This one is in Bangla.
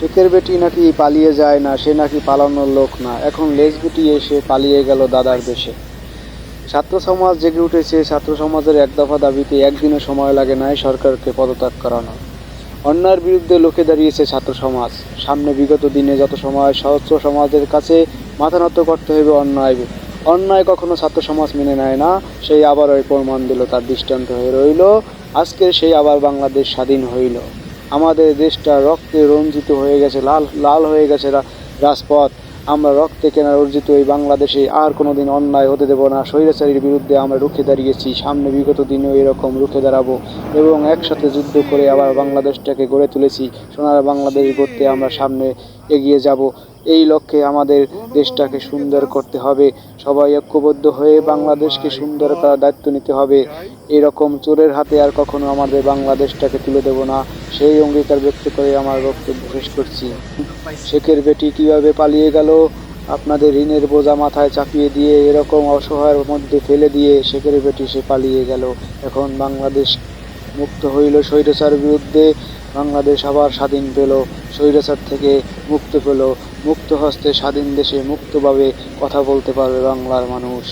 শেখের বেটি নাকি পালিয়ে যায় না, সে নাকি পালানোর লোক না। এখন লেজ গুটিয়ে এসে পালিয়ে গেল দাদার দেশে। ছাত্র সমাজ জেগে উঠেছে, ছাত্র সমাজের এক দফা দাবিতে একদিনও সময় লাগে নাই সরকারকে পদত্যাগ করানো অন্যায়ের বিরুদ্ধে লোকে দাঁড়িয়েছে ছাত্র সমাজ। সামনে বিগত দিনে যত সময় ছাত্র সমাজের কাছে মাথা নত করতে হবে অন্যায় অন্যায় কখনো ছাত্র সমাজ মেনে নেয় না, সেই আবার ওই প্রমাণ দিল তার দৃষ্টান্ত হয়ে রইল। আজকে সেই আবার বাংলাদেশ স্বাধীন হইল। আমাদের দেশটা রক্তে রঞ্জিত হয়ে গেছে, লাল লাল হয়ে গেছে রাজপথ। আমরা রক্তে কেনা অর্জিত এই বাংলাদেশে আর কোনো দিন অন্যায় হতে দেব না। স্বৈরাচারীর বিরুদ্ধে আমরা রুখে দাঁড়িয়েছি, সামনে বিগত দিনেও এরকম রুখে দাঁড়াবো এবং একসাথে যুদ্ধ করে আবার বাংলাদেশটাকে গড়ে তুলেছি। সোনার বাংলাদেশ গড়তে আমরা সামনে এগিয়ে যাব। এই লক্ষ্যে আমাদের দেশটাকে সুন্দর করতে হবে। সবাই ঐক্যবদ্ধ হয়ে বাংলাদেশকে সুন্দর করার দায়িত্ব নিতে হবে। এরকম চোরের হাতে আর কখনো আমাদের বাংলাদেশটাকে তুলে দেব না। সেই অঙ্গীকার ব্যক্ত করে আমার বক্তব্য শেষ করছি। শেখের বেটি কীভাবে পালিয়ে গেল, আপনাদের ঋণের বোঝা মাথায় চাপিয়ে দিয়ে এরকম অসহায়ের মধ্যে ফেলে দিয়ে শেখের বেটি সে পালিয়ে গেল। এখন বাংলাদেশ মুক্ত হইল স্বৈরাচার বিরুদ্ধে, বাংলাদেশ আবার স্বাধীন পেল, স্বৈরাচার থেকে মুক্ত পেল। মুক্ত হস্তে স্বাধীন দেশে মুক্তভাবে কথা বলতে পারবে বাংলার মানুষ।